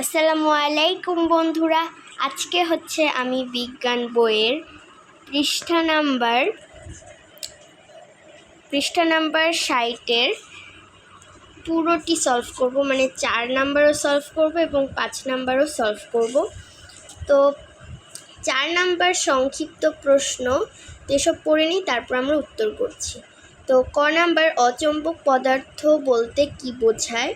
আসসালামু আলাইকুম বন্ধুরা। আজকে হচ্ছে আমি বিজ্ঞান বইয়ের পৃষ্ঠা নাম্বার পৃষ্ঠা নাম্বার ষাটের পুরোটি সলভ করব মানে চার নাম্বারও সলভ করব এবং পাঁচ নাম্বারও সলভ করব। তো চার নাম্বার সংক্ষিপ্ত প্রশ্ন, যেসব পড়ে নিই তারপর আমরা উত্তর করছি। তো ক নাম্বার, অচম্বক পদার্থ বলতে কি বোঝায়?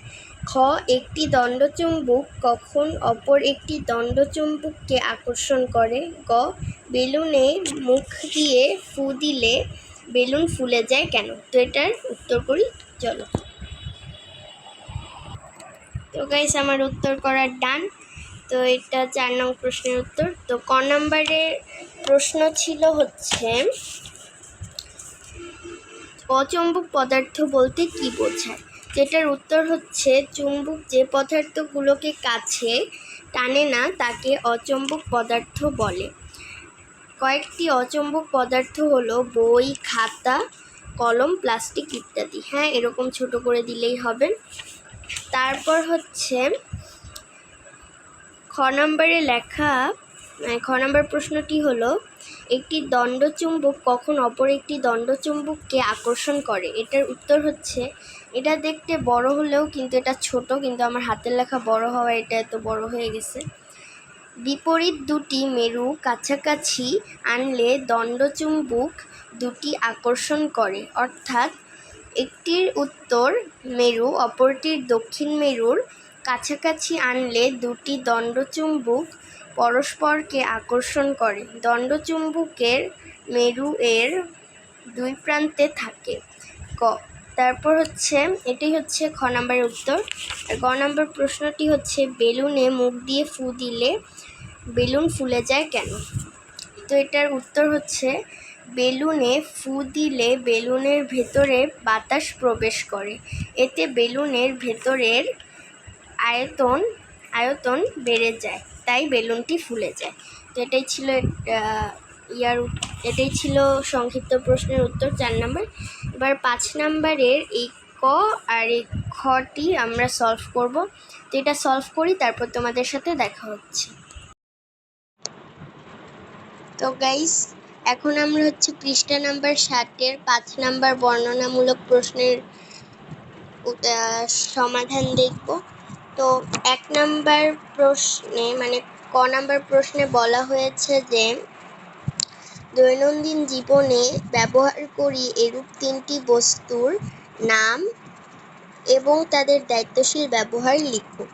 খ, একটি দণ্ডচুম্বক কখন অপর একটি দণ্ডচুম্বককে আকর্ষণ করে? গ, বেলুনে মুখ দিয়ে ফু দিলে বেলুন ফুলে যায় কেন? তো এটার উত্তর করি, চলো। তো গাইস আমার উত্তর করার ডান। তো এটা চার নং প্রশ্নের উত্তর। তো ক নাম্বারের প্রশ্ন ছিল হচ্ছে, অচম্বক পদার্থ বলতে কি বোঝায়? যেটার উত্তর হচ্ছে, চুম্বক যে পদার্থগুলোকে কাছে টানে না, তাকে অচম্বক পদার্থ বলে। কয়েকটি অচম্বক পদার্থ হলো বই, খাতা, কলম, প্লাস্টিক ইত্যাদি। হ্যাঁ এরকম ছোট করে দিলেই হবে। তারপর হচ্ছে, খ নম্বরে লেখা মানে খ নম্বর প্রশ্নটি হলো একটি দণ্ডচুম্বক কখন অপর একটি দণ্ডচুম্বককে আকর্ষণ করে? এটার উত্তর হচ্ছে, এটা দেখতে বড় হলেও কিন্তু এটা ছোট, কিন্তু আমার হাতের লেখা বড় হওয়া এটা এত বড় হয়ে গেছে। বিপরীত দুটি মেরু কাছাকাছি আনলে দণ্ডচুম্বক দুটি আকর্ষণ করে। অর্থাৎ, একটির উত্তর মেরু, অপরটির দক্ষিণ মেরুর কাছাকাছি আনলে দুটি দণ্ডচুম্বক পরস্পরকে আকর্ষণ করে। দণ্ডচুম্বকের মেরু এর দুই প্রান্তে থাকে। ক। তারপর হচ্ছে এটাই হচ্ছে খ নাম্বারের উত্তর। গ নাম্বার প্রশ্নটি হচ্ছে, বেলুনে মুখ দিয়ে ফু দিলে বেলুন ফুলে যায় কেন? তো এটার উত্তর হচ্ছে, বেলুনে ফু দিলে বেলুনের ভেতরে বাতাস প্রবেশ করে। এতে বেলুনের ভেতরের আয়তন আয়তন বেড়ে যায়। তাই বেলুনটি ফুলে যায়। তো এটাই ছিল ইয়ার এটাই ছিল সংক্ষিপ্ত প্রশ্নের উত্তর চার নাম্বার। এবার পাঁচ নাম্বারের এই ক আর এই খটি আমরা সলভ করব। তো এটা সলভ করি, তারপর তোমাদের সাথে দেখা হচ্ছে। তো গাইস এখন আমরা হচ্ছে পৃষ্ঠা নাম্বার ষাটের পাঁচ নাম্বার বর্ণনামূলক প্রশ্নের সমাধান দেখব। তো এক নাম্বার প্রশ্নে মানে ক নাম্বার প্রশ্নে বলা হয়েছে যে, দৈনন্দিন জীবনে ব্যবহার করি এরূপ তিনটি বস্তুর নাম এবং তাদের দায়িত্বশীল ব্যবহার লিখো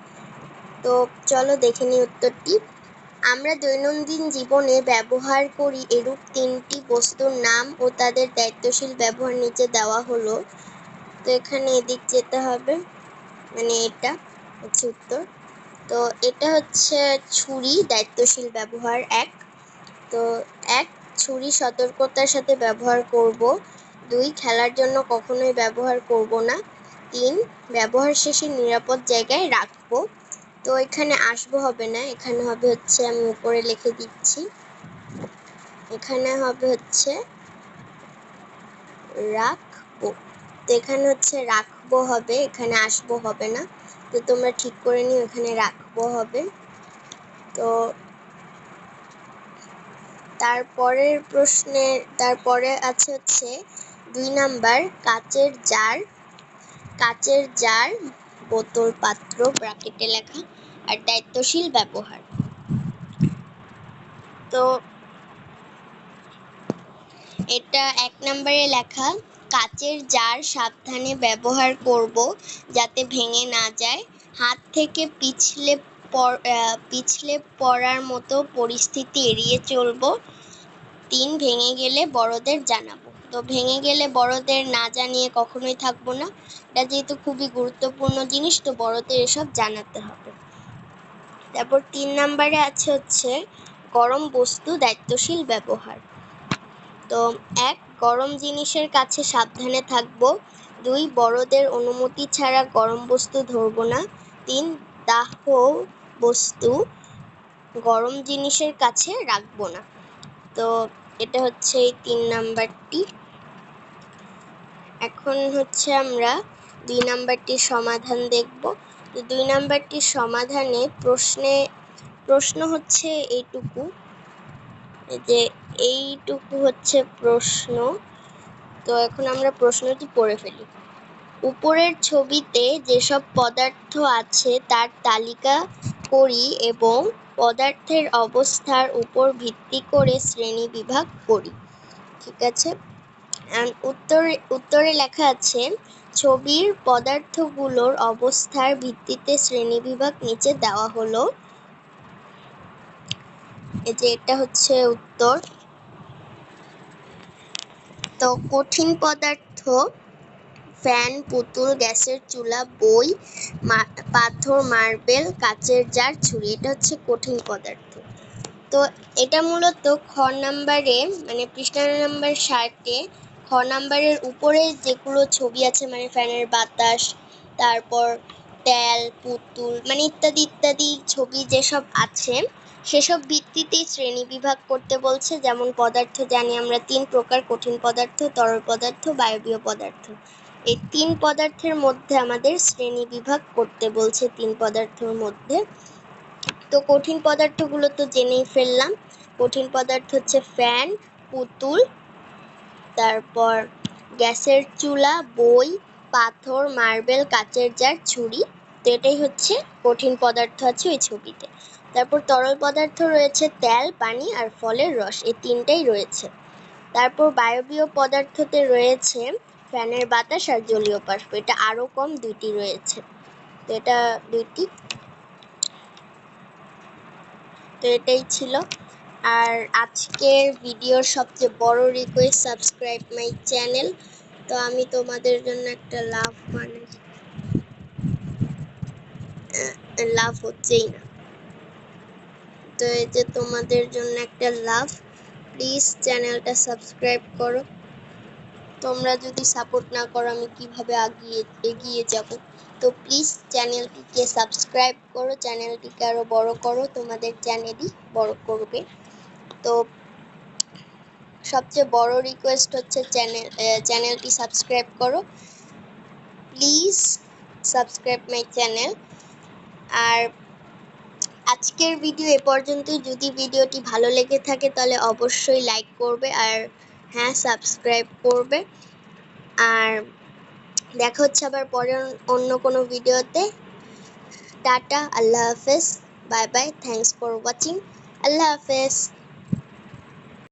তো চলো দেখে নিই উত্তরটি। আমরা দৈনন্দিন জীবনে ব্যবহার করি এরূপ তিনটি বস্তুর নাম ও তাদের দায়িত্বশীল ব্যবহার নিচে দেওয়া হলো। তো এখানে এদিক যেতে হবে মানে এটা। হচ্ছে উত্তর। তো এটা হচ্ছে ছুরি, দায়িত্বশীল ব্যবহার এক। তো এক, ছুরি সতর্কতার সাথে ব্যবহার করব। দুই, খেলার জন্য কখনোই ব্যবহার করব না। তিন, ব্যবহার শেষে নিরাপদ জায়গায় রাখব। তো এখানে আসব হবে না, এখানে হবে হচ্ছে আমি উপরে লিখে দিচ্ছি। এখানে হবে হচ্ছে রাখব। তো এখানে হচ্ছে রাখব হবে, এখানে আসব হবে না। তো তোমরা ঠিক করে নিও, এখানে রাখব হবে। তো তারপরের প্রশ্নে, তারপরে আছে হচ্ছে দুই নাম্বার, কাচের জার কাচের জার বোতল পাত্র ব্র্যাকেটে লেখা, আর দায়িত্বশীল ব্যবহার। তো এটা এক নম্বরে লেখা কাচের জার সাবধানে ব্যবহার করব যাতে ভেঙে না যায়। হাত থেকে পিছলে পিছলে পড়ার মতো পরিস্থিতি এড়িয়ে চলব। তিন, ভেঙে গেলে বড়দের জানাব। তো ভেঙে গেলে বড়দের না জানিয়ে কখনোই থাকব না। এটা যেহেতু খুবই গুরুত্বপূর্ণ জিনিস, তো বড়দের এসব জানাতে হবে। তারপর তিন নাম্বারে আছে হচ্ছে গরম বস্তু দায়িত্বশীল ব্যবহার। তো এক গরম জিনিসের কাছে সাবধানে থাকব। দুই, বড়দের অনুমতি ছাড়া গরম বস্তু ধরবো না। তিন, দাহ বস্তু গরম জিনিসের কাছে রাখব না। তো এটা হচ্ছে এই তিন নাম্বারটি। এখন হচ্ছে আমরা দুই নাম্বারটির সমাধান দেখব। তো দুই নাম্বারটির সমাধানে প্রশ্নে, প্রশ্ন হচ্ছে এইটুকু, যে এইটুকু হচ্ছে প্রশ্ন। তো এখন আমরা প্রশ্নটি পড়ে ফেলি। উপরের ছবিতে যেসব পদার্থ আছে তার তালিকা করি এবং পদার্থের অবস্থার উপর ভিত্তি করে শ্রেণি বিভাগ করি। ঠিক আছে? উত্তরে উত্তরে লেখা আছে, ছবির পদার্থগুলোর অবস্থার ভিত্তিতে শ্রেণীবিভাগ নিচে দেওয়া হলো। এই যে এটা হচ্ছে উত্তর। তো কঠিন পদার্থ, ফ্যান, পুতুল, গ্যাসের চুলা, বই পাথর, মার্বেল, কাচের জার, ছুরি, এটা হচ্ছে কঠিন পদার্থ। তো এটা মূলত খ নাম্বারে মানে পৃষ্ঠা নাম্বার ষাটে, খ নাম্বারের উপরে যেগুলো ছবি আছে মানে ফ্যানের বাতাস, তারপর তেল, পুতুল মানে ইত্যাদি ইত্যাদি ছবি যেসব আছে সেসব ভিত্তিতেই শ্রেণি বিভাগ করতে বলছে, যেমন পদার্থ জানি আমরা তিন প্রকার, কঠিন পদার্থ, তরল পদার্থ, বায়বীয় পদার্থ। এই তিন পদার্থের মধ্যে আমাদের শ্রেণি বিভাগ করতে বলছে তিন পদার্থের মধ্যে। তো কঠিন পদার্থগুলো তো জেনেই ফেললাম। কঠিন পদার্থ হচ্ছে ফ্যান, পুতুল, তারপর গ্যাসের চুলা, বই, পাথর, মার্বেল, কাচের জার, ছুরি। তো এটাই হচ্ছে কঠিন পদার্থ আছে ওই ছবিতে। তারপর তরল পদার্থ রয়েছে তেল, পানি আর ফলের রস, এই তিনটাই রয়েছে। তারপর বায়বীয় পদার্থতে রয়েছে ফ্যানের বাতাস আর জলীয় বাষ্প, এটা আরও কম দুইটি রয়েছে। তো এটা দুইটি। তো এটাই ছিল। আর আজকের ভিডিওর সবচেয়ে বড় রিকোয়েস্ট সাবস্ক্রাইব মাই চ্যানেল তো আমি তোমাদের জন্য একটা লাভ মানে লাভ হচ্ছেই না। তো এই যে তোমাদের জন্য একটা লাভ প্লিজ চ্যানেলটা সাবস্ক্রাইব করো। তোমরা যদি সাপোর্ট না করো, আমি কীভাবে আগিয়ে, এগিয়ে যাব? তো প্লিজ চ্যানেলটিকে সাবস্ক্রাইব করো চ্যানেলটিকে আরও বড় করো, তোমাদের চ্যানেলই বড় করবে। তো সবচেয়ে বড় রিকোয়েস্ট হচ্ছে চ্যানেল চ্যানেলটি সাবস্ক্রাইব করো। প্লিজ সাবস্ক্রাইব মাই চ্যানেল আর আজকের ভিডিও এ পর্যন্তই। যদি ভিডিওটি ভালো লেগে থাকে, তাহলে অবশ্যই লাইক করবে আর হ্যাঁ সাবস্ক্রাইব করবে। আর দেখা হচ্ছে আবার পরে অন্য কোনো ভিডিওতে টাটা, আল্লাহ হাফেজ। Bye bye thanks for watching আল্লাহ হাফেজ।